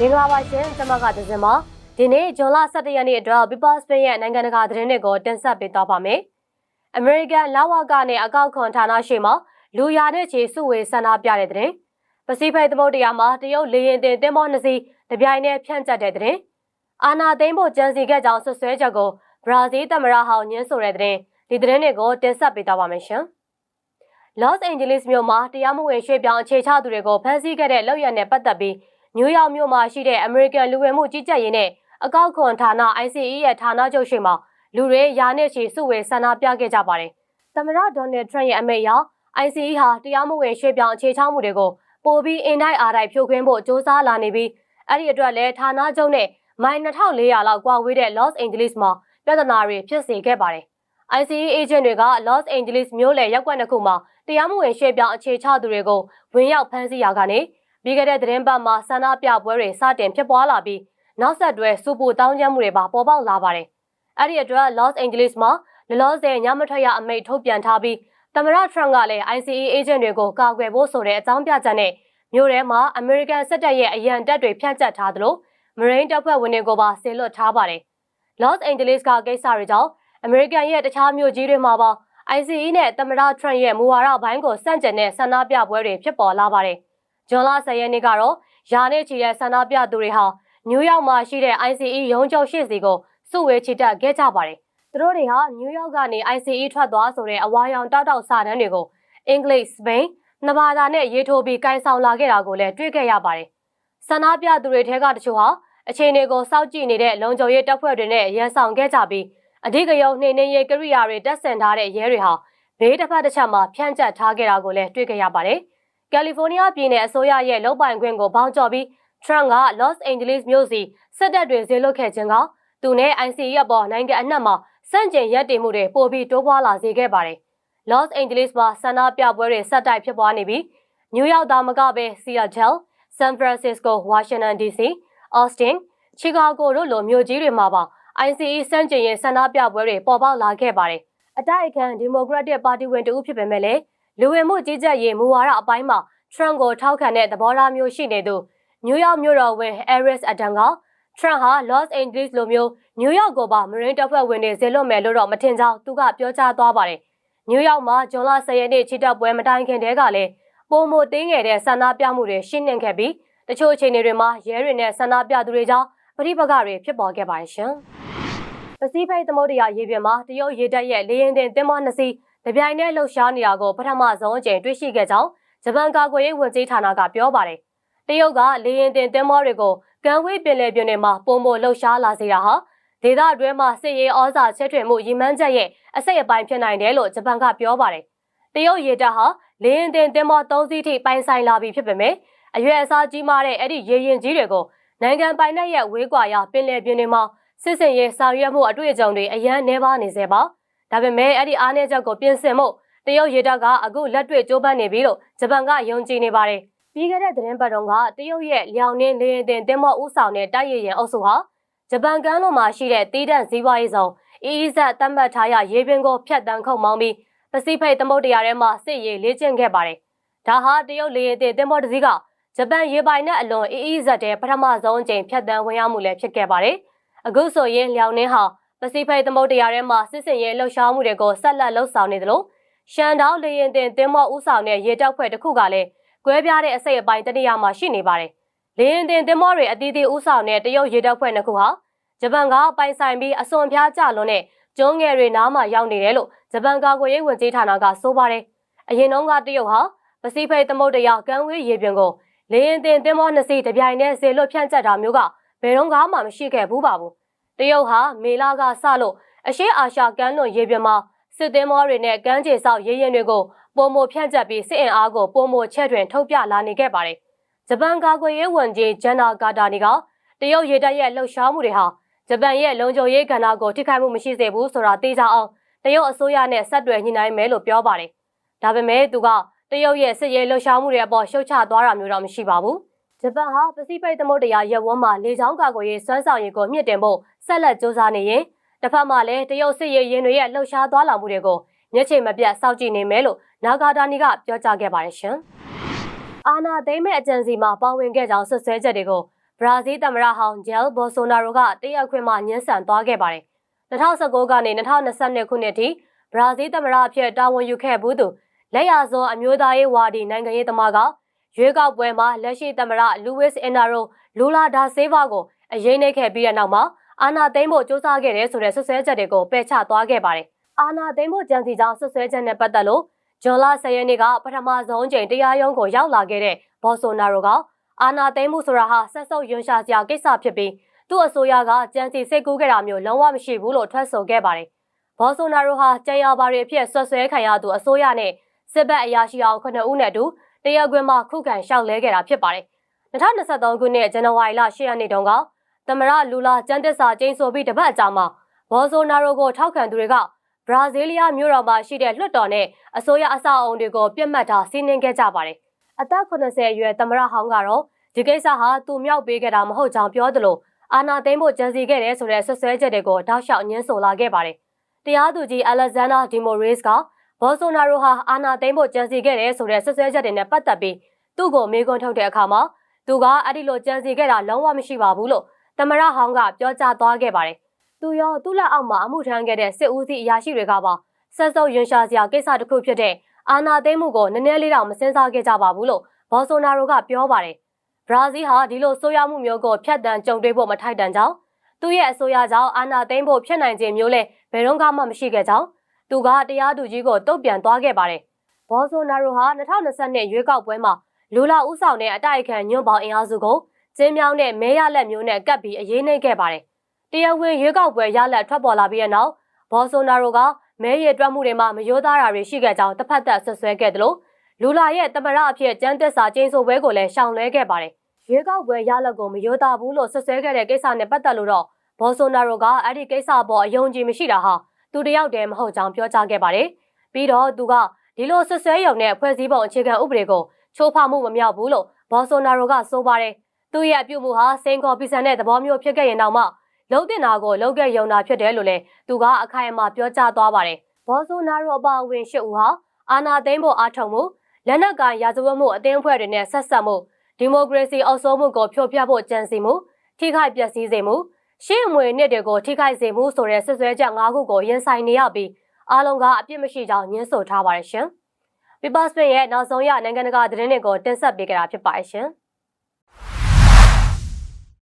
မင်္ဂလာပါရှင်ကျွန်မကဒဇင်ပါဒီနေ့ဇွန်လ17ရက်နေ့အတွက် People Spain ရဲ့နိုင်ငံတကာသတင်းတွေကိုတင်ဆက်ပေးသွားပါမယ်။ American လာဝကနဲ့အကောက်ခွန်ဌာနရှိမှလူရတဲ့ချီစုဝေဆန္ဒပြတဲ့တဲ့ပစိဖိတ်သမုဒ္ဒရာမှာတရုတ်လေရင်တင်သင်္ဘောနှစ်စီးတပြိုင်တည်းဖြန့်ကျက်တဲ့တဲ့အာနာသိန်းဖို့ကြံစီခဲ့ကြောင်းဆွဆွဲချက်ကိုဘရာဇီးသမ္မတဟောင်းညင်းဆိုတဲ့တဲ့ဒီသတင်းတွေကိုတင်ဆက်ပေးသွားပါမယ်ရှင်။ Los Angeles မြို့မှာတရားမဝင်ရွှေ့ပြောင်းအခြေချသူတွေကိုဖမ်းဆီးခဲ့တဲ့လောက်ရနဲ့ပတ်သက်ပြီး နယူးယောက်မြို့မှာရှိတဲ့ American လူဝင်မှုကြီးကြပ်ရေးနဲ့အကောက်ခွန်ဌာန ICE ရဲ့ဌာနချုပ်ရှိမှာလူတွေရာနဲ့ချီစုဝေးဆန္ဒပြခဲ့ကြပါတယ်။သမ္မတဒေါ်နယ်ထရန့်ရဲ့အမိန့်အရ ICE ဟာတရားမဝင်ရွှေ့ပြောင်းအခြေချမှုတွေကိုပိုပြီးအင်တိုက်အားတိုက်ဖြိုခွင်းဖို့စ조사လာနေပြီးအဲ့ဒီအတွက်လည်းဌာနချုပ်နဲ့မိုင်2400လောက်ကွာဝေးတဲ့ Los Angeles မှာပြဿနာတွေဖြစ်စေခဲ့ပါတယ်။ ICE agent တွေက Los Angeles မြို့လယ်ရပ်ကွက်နှစ်ခုမှာတရားမဝင်ရွှေ့ပြောင်းအခြေချသူတွေကိုဝင်ရောက်ဖမ်းဆီးရာကနေ ပြီးခဲ့တဲ့သတင်းပတ်မှာဆန္ဒပြပွဲတွေစတင်ဖြစ်ပွားလာပြီးနောက်ဆက်တွဲစူပူတောင်းကျမ်းမှုတွေပါပေါ်ပေါက်လာပါတယ်။အဲ့ဒီအတွက် Los Angeles မှာလလောဆယ်ညမထွက်ရအမိန့်ထုတ်ပြန်ထားပြီးသမ္မတထရန့်ကလည်း ICE agent တွေကိုကာကွယ်ဖို့ဆိုတဲ့အကြောင်းပြချက်နဲ့မြို့ထဲမှာ American စစ်တပ်ရဲ့အရန်တပ်တွေဖြန့်ကျက်ထားသလို Marine တပ်ဖွဲ့ဝင်တွေကိုပါဆေလွတ်ထားပါတယ်။ Los Angeles ကကိစ္စတွေကြောင့် American ရဲ့တခြားမြို့ကြီးတွေမှာပါ ICE နဲ့သမ္မတထရန့်ရဲ့မူဝါဒဘိုင်းကိုစန့်ကျင်တဲ့ဆန္ဒပြပွဲတွေဖြစ်ပေါ်လာပါတယ်။ ဇွန်လ10ရက်နေ့ကတော့ယာနဲ့ချီတဲ့ဆန္ဒပြသူတွေဟာနယူးယောက်မှာရှိတဲ့ ICE ရုံးချုပ်ရှိစီကိုစုဝေးချီတက်ခဲ့ကြပါတယ်။သူတို့တွေဟာနယူးယောက်ကနေ ICE ထွက်သွားဆိုတဲ့အဝါရောင်တောက်တောက်စာတမ်းတွေကိုအင်္ဂလိပ်၊စပိန်နှစ်ဘာသာနဲ့ရေးထိုးပြီးကင်ဆောင်လာခဲ့တာကိုလည်းတွေ့ခဲ့ရပါတယ်။ဆန္ဒပြသူတွေထဲကတချို့ဟာအခြေအနေကိုစောင့်ကြည့်နေတဲ့လုံခြုံရေးတပ်ဖွဲ့တွေနဲ့ရန်ဆောင်ခဲ့ကြပြီးအဓိကရုဏ်းနှိမ်နင်းရေးကိရိယာတွေတပ်ဆင်ထားတဲ့ရဲတွေဟာဘေးတစ်ဖက်တစ်ချက်မှာဖြန့်ကျက်ထားခဲ့တာကိုလည်းတွေ့ခဲ့ရပါတယ်။ ကယ်လီဖိုးနီးယားပြည်နယ်အစိုးရရဲ့လုံပိုင်ခွင့်ကိုဘောင်းကျော်ပြီးထရန့်က Los Angeles မြို့စီစစ်တပ်တွေဇေလွတ်ခဲ့ခြင်းကသူနဲ့ ICE ရပ်ပေါ်နိုင်ငံအနှံ့မှာစန့်ကျင်ရပ်တည်မှုတွေပိုပြီးတိုးပွားလာစေခဲ့ပါတယ်။ Los Angeles မှာဆန္ဒပြပွဲတွေဆက်တိုက်ဖြစ်ပွားနေပြီးနယူးယောက်သားမကပဲ Seattle, San Francisco, Washington DC, Austin, Chicago တို့လိုမြို့ကြီးတွေမှာပါ ICE စန့်ကျင်ရေးဆန္ဒပြပွဲတွေပေါ်ပေါက်လာခဲ့ပါတယ်။အတိုက်အခံဒီမိုကရက်တစ်ပါတီဝင်တဦးဖြစ်ပေမဲ့လည်း လူဝင်မှုကြီးကြပ်ရေးမူဝါဒအပိုင်းမှာထရန့်ကိုထောက်ခံတဲ့သဘောထားမျိုးရှိနေသူနယူးယောက်မြို့တော်ဝန် Eris Adam ကထရန့်ဟာ Los Angeles လိုမျိုးနယူးယောက်ကိုပါမရင်းတပ်ဖွဲ့ဝင်တွေဇေလွတ်မယ်လို့တော့မထင်ကြောင်းသူကပြောကြားသွားပါတယ်။နယူးယောက်မှာဇွန်လ10ရက်နေ့ချီတက်ပွဲမတိုင်ခင်တည်းကလည်းပုံမတင်းငယ်တဲ့ဆန္ဒပြမှုတွေရှင်းနေခဲ့ပြီးတချို့အခြေအနေတွေမှာရဲတွေနဲ့ဆန္ဒပြသူတွေကြောင့်ပဋိပက္ခတွေဖြစ်ပေါ်ခဲ့ပါတယ်ရှင်။ပစိဖိတ်သမုဒ္ဒရာရေပြင်မှာတရုတ်ရေတပ်ရဲ့လေယာဉ်တင်သင်္ဘောနှစ်စီး တပြိုင်တည်းလှုပ်ရှားနေတာကိုပထမဆုံးအကြိမ်တွေ့ရှိခဲ့ကြောင်းဂျပန်ကာကွယ်ရေးဝန်ကြီးဌာနကပြောပါတယ်။တရုတ်ကလေရင်တင်သင်္ဘောတွေကိုကမ်းဝေးပင်လယ်ပြင်တွေမှာပုံမလှုပ်ရှားလာစေတာဟာဒေသအတွင်းမှာစစ်ရေးဩဇာချက်ထွင်မှုရည်မှန်းချက်ရဲ့အစိတ်အပိုင်းဖြစ်နိုင်တယ်လို့ဂျပန်ကပြောပါတယ်။တရုတ်ရေတပ်ဟာလေရင်တင်သင်္ဘော၃စီးထိပိုင်ဆိုင်လာပြီဖြစ်ပေမဲ့အရွယ်အစားကြီးမားတဲ့အဲ့ဒီရေရင်ကြီးတွေကိုနိုင်ငံပိုင်တဲ့ရဲ့ဝေးကွာရာပင်လယ်ပြင်တွေမှာစစ်စင်ရေးဆောင်ရွက်မှုအတွေ့အကြုံတွေအရန်နှဲပါနေစေပါ။ ဒါပေမဲ့အဲ့ဒီအားနည်းချက်ကိုပြင်ဆင်မှုတရုတ်ရေတပ်ကအခုလက်တွေ့ကြိုးပမ်းနေပြီလို့ဂျပန်ကယုံကြည်နေပါတယ်။ပြီးခဲ့တဲ့သတင်းပတ်တုန်းကတရုတ်ရဲ့လျောင်နှင်းလေရင်တင်တင်မော့ဦးဆောင်တဲ့တိုက်ရရင်အုပ်စုဟာဂျပန်ကမ်းလွန်မှာရှိတဲ့တီးတန့်ဇီဝရေးဆောင် EEZ သတ်မှတ်ထားရရေပြင်ကိုဖျက်တမ်းခုတ်မောင်းပြီးပစိဖိတ်သမုဒ္ဒရာထဲမှာစစ်ရေးလေ့ကျင့်ခဲ့ပါတယ်။ဒါဟာတရုတ်လေရင်တင်တင်မော့တစ်စီးကဂျပန်ရေပိုင်နဲ့အလွန် EEZ တဲ့ပထမဆုံးအကြိမ်ဖျက်တမ်းဝင်ရောက်မှုလည်းဖြစ်ခဲ့ပါတယ်။အခုဆိုရင်လျောင်နှင်းဟာ ပစိဖိတ်သမုဒ္ဒရာထဲမှာစစ်စင်ရေးလှုပ်ရှားမှုတွေကိုဆက်လက်လှုပ်ဆောင်နေသလိုရှန်တောင်းလေရင်တင်တင်မော့ဦးဆောင်တဲ့ရေတပ်ဖွဲ့တစ်ခုကလည်းကွဲပြားတဲ့အစိတ်အပိုင်းတနေရာမှာရှိနေပါတယ်။လေရင်တင်တင်မော့တွေအသီးသီးဦးဆောင်တဲ့တရုတ်ရေတပ်ဖွဲ့နှစ်ခုဟာဂျပန်ကပိုင်ဆိုင်ပြီးအစွန်ဖျားကြလွန်တဲ့ကျုံးငယ်တွေနားမှာရောက်နေတယ်လို့ဂျပန်ကာကွယ်ရေးဝန်ကြီးဌာနကဆိုပါတယ်။အရင်တုန်းကတရုတ်ဟာပစိဖိတ်သမုဒ္ဒရာကမ်းဝေးရေပြင်ကိုလေရင်တင်တင်မော့နှစ်စီးတပြိုင်တည်းဆေလွတ်ဖြန့်ကျက်တာမျိုးကဘယ်တော့မှမရှိခဲ့ဘူးပါဘူး။ တရုတ်ဟာမေလာကစလို့အရှေ့အာရှကမ်းလွန်ရေပြင်မှာစစ်သင်းမောတွေနဲ့ကမ်းခြေဆောက်ရေရင်တွေကိုပုံမဖြန့်ကျက်ပြီးစစ်အင်အားကိုပုံမချဲ့ထွင်ထုတ်ပြလာနေခဲ့ပါတယ်။ဂျပန်ကာကွယ်ရေးဝန်ကြီးဂျန်နာကာတာနီကတရုတ်ရေတပ်ရဲ့လှုပ်ရှားမှုတွေဟာဂျပန်ရဲ့လုံခြုံရေးကဏ္ဍကိုထိခိုက်မှုမရှိစေဘူးဆိုတာသိကြအောင်တရုတ်အစိုးရနဲ့ဆက်သွယ်ညှိနှိုင်းမယ်လို့ပြောပါတယ်။ဒါပေမဲ့သူကတရုတ်ရဲ့စစ်ရေးလှုပ်ရှားမှုတွေအပေါ်ရှုတ်ချသွားတာမျိုးတော့မရှိပါဘူး။ ဂျပန်ဟာပစိဖိတ်သမုဒ္ဒရာရပ်ဝန်းမှာလေကြောင်းကာကွယ်ရေးစွမ်းဆောင်ရည်ကိုမြင့်တင်ဖို့ဆက်လက်စ조사နေရင်တစ်ဖက်မှာလည်းတရုတ်စစ်ရေးရင်တွေရဲ့လှုပ်ရှားသွားလာမှုတွေကိုမျက်ခြေမပြတ်စောင့်ကြည့်နေမယ်လို့နာဂါဒါနီကပြောကြားခဲ့ပါတယ်ရှင်။အာနာသိမ့်မဲ့အကြံစီမှာပါဝင်ခဲ့ကြောင်းဆွဆွဲချက်တွေကိုဘရာဇီးသမ္မတဟောင်းဂျယ်ဘိုဆိုနာရိုကတရားခွင်မှာညှင်းဆန်သွားခဲ့ပါတယ်2019ကနေ2022ခုနှစ်ထိဘရာဇီးသမ္မတအဖြစ်တာဝန်ယူခဲ့ဘူးသူလက်ရစောအမျိုးသားရေးဝါဒီနိုင်ငံရေးသမားက ရွေးကောက်ပွဲမှာလက်ရှိသမ္မတလူဝစ်အင်နာရိုလူလာဒါဆေးဗာကိုအရေးနှိပ်ခဲ့ပြီးတဲ့နောက်မှာအာနာသိမ့်ဖို့စ조사ခဲ့တယ်ဆိုတဲ့ဆွဆွဲချက်တွေကိုပယ်ချသွားခဲ့ပါတယ်။အာနာသိမ့်ဖို့ကြံစီကြောင်းဆွဆွဲချက်နဲ့ပတ်သက်လို့ဂျွန်လာ10ရက်နေ့ကပထမဆုံးချိန်တရားရုံးကိုရောက်လာခဲ့တဲ့ဘော်ဆိုနာရိုကအာနာသိမ့်မှုဆိုတာဟာဆက်ဆုပ်ယွန်ရှာစရာကိစ္စဖြစ်ပြီးသူ့အစိုးရကကြံစီစိတ်ကူးခဲ့တာမျိုးလုံးဝမရှိဘူးလို့ထွက်ဆိုခဲ့ပါတယ်။ဘော်ဆိုနာရိုဟာကြံရပါတွေအဖြစ်ဆွဆွဲခံရသူအစိုးရနဲ့စစ်ဘက်အရာရှိအောင်ခုနှစ်ဦးနဲ့အတူ တရားခွင်မှာခုခံလျှောက်လဲခဲ့တာဖြစ်ပါတယ်။2023ခုနှစ်ဇန်နဝါရီလ10ရက်နေ့တုန်းကသမရလူလာကျန်းတက်စာကျင်းဆိုပြီးတပတ်အကြာမှာဘော်ဆိုနာရိုကိုထောက်ခံသူတွေကဘရာဇီးလီးယားမြို့တော်မှာရှိတဲ့လွှတ်တော်နဲ့အစိုးရအဆောက်အုံတွေကိုပြစ်မှတ်ထားစီးနင်းခဲ့ကြပါတယ်။အသက်80အရွယ်သမရဟောင်းကတော့ဒီကိစ္စဟာသူမြောက်ပေးခဲ့တာမဟုတ်ကြောင်းပြောသလိုအာနာသိမ့်ဖို့ကြံစီခဲ့တယ်ဆိုတဲ့ဆွဆွဲချက်တွေကိုတောက်လျှောက်ညှင်းဆိုလာခဲ့ပါတယ်။တရားသူကြီးအလက်ဇန်နာဒီမိုရေးစ်က ဘော်ဆိုနာရိုဟာအာနာသိမ့်ဖို့ကြံစီခဲ့တယ်ဆိုတဲ့ဆွဆွဲချက်တွေနဲ့ပတ်သက်ပြီးသူ့ကိုမေးခွန်းထုတ်တဲ့အခါမှာသူကအဲ့ဒီလိုကြံစီခဲ့တာလုံးဝမရှိပါဘူးလို့သမရဟောင်းကပြောကြားသွားခဲ့ပါတယ်။သူရောသူ့လက်အောက်မှာအမှုထမ်းခဲ့တဲ့စစ်ဦးစီးအရာရှိတွေကပါဆက်စုပ်ရင်ရှာစရာကိစ္စတစ်ခုဖြစ်တဲ့အာနာသိမ့်မှုကိုနည်းနည်းလေးတော့မစင်စားခဲ့ကြပါဘူးလို့ဘော်ဆိုနာရိုကပြောပါတယ်။ဘရာဇီးဟာဒီလိုဆိုးရွားမှုမျိုးကိုဖျက်တမ်းကြုံတွေ့ဖို့မထိုက်တန်ကြောင်းသူရဲ့အဆိုအရကြောင့်အာနာသိမ့်ဖို့ဖြစ်နိုင်ခြင်းမျိုးလဲဘယ်တော့မှမရှိခဲ့ကြောင်း သူကတရားသူကြီးကိုတုတ်ပြန်သွားခဲ့ပါတယ်။ဘော်ဆိုနာရိုဟာ2020ရွေးကောက်ပွဲမှာလူလာဥဆောင်တဲ့အတိုက်အခံညွန့်ပေါင်းအင်အားစုကိုကျင်းမြောင်းတဲ့မဲရလက်မျိုးနဲ့ကပ်ပြီးအရေးနှိမ့်ခဲ့ပါတယ်။တရားဝင်ရွေးကောက်ပွဲရလက်ထွက်ပေါ်လာပြီးတဲ့နောက်ဘော်ဆိုနာရိုကမဲရတွက်မှုတွေမှာမရိုးသားတာတွေရှိခဲ့ကြောင်းတစ်ဖက်သက်ဆွဆွဲခဲ့တယ်လို့လူလာရဲ့တမရအဖြစ်ကျန်းသက်စာကျင်းဆိုပွဲကိုလည်းရှောင်လွဲခဲ့ပါတယ်။ရွေးကောက်ပွဲရလက်ကိုမရိုးသားဘူးလို့ဆွဆွဲခဲ့တဲ့ကိစ္စနဲ့ပတ်သက်လို့တော့ဘော်ဆိုနာရိုကအဲ့ဒီကိစ္စပေါ်အယုံကြည်မရှိတာဟာ သူတယောက်တည်းမဟုတ်ကြောင်းပြောကြားခဲ့ပါတယ်။ပြီးတော့သူကဒီလိုဆွဆွဲရုံနဲ့ဖွဲ့စည်းပုံအခြေခံဥပဒေကိုချိုးဖောက်မှုမမြောက်ဘူးလို့ဘော်ဆိုနာရိုကဆိုပါတယ်။သူ့ရဲ့အပြုတ်မှုဟာစိန်ခေါ်ပီဆန်တဲ့သဘောမျိုးဖြစ်ခဲ့ရင်တော့မှလုံးတင်တာကိုလုံးခဲ့ယုံတာဖြစ်တယ်လို့လည်းသူကအခိုင်အမာပြောကြားသွားပါတယ်။ဘော်ဆိုနာရိုအပါအဝင်ရှစ်ဦးဟာအာဏာသိမ်းဖို့အားထုတ်မှုလက်နက်ကိုင်ရာဇဝတ်မှုအသင်းအဖွဲ့တွေနဲ့ဆက်ဆက်မှုဒီမိုကရေစီအောက်ဆုံးမှုကိုဖျော်ပြဖို့ကြံစီမှုထိခိုက်ပျက်စီးစေမှု ရှေ့အမွေနှစ်တွေကိုထိခိုက်စေမှုဆိုတဲ့ဆွဆွဲချက်၅ခုကိုရင်ဆိုင်နေရပြီးအားလုံးကအပြစ်မရှိကြောင်းညှင်းဆိုထားပါတယ်ရှင်။ People Spin ရဲ့နောက်ဆုံးရနိုင်ငံတကာသတင်းတွေကိုတင်ဆက်ပေးကြတာဖြစ်ပါတယ်ရှင်။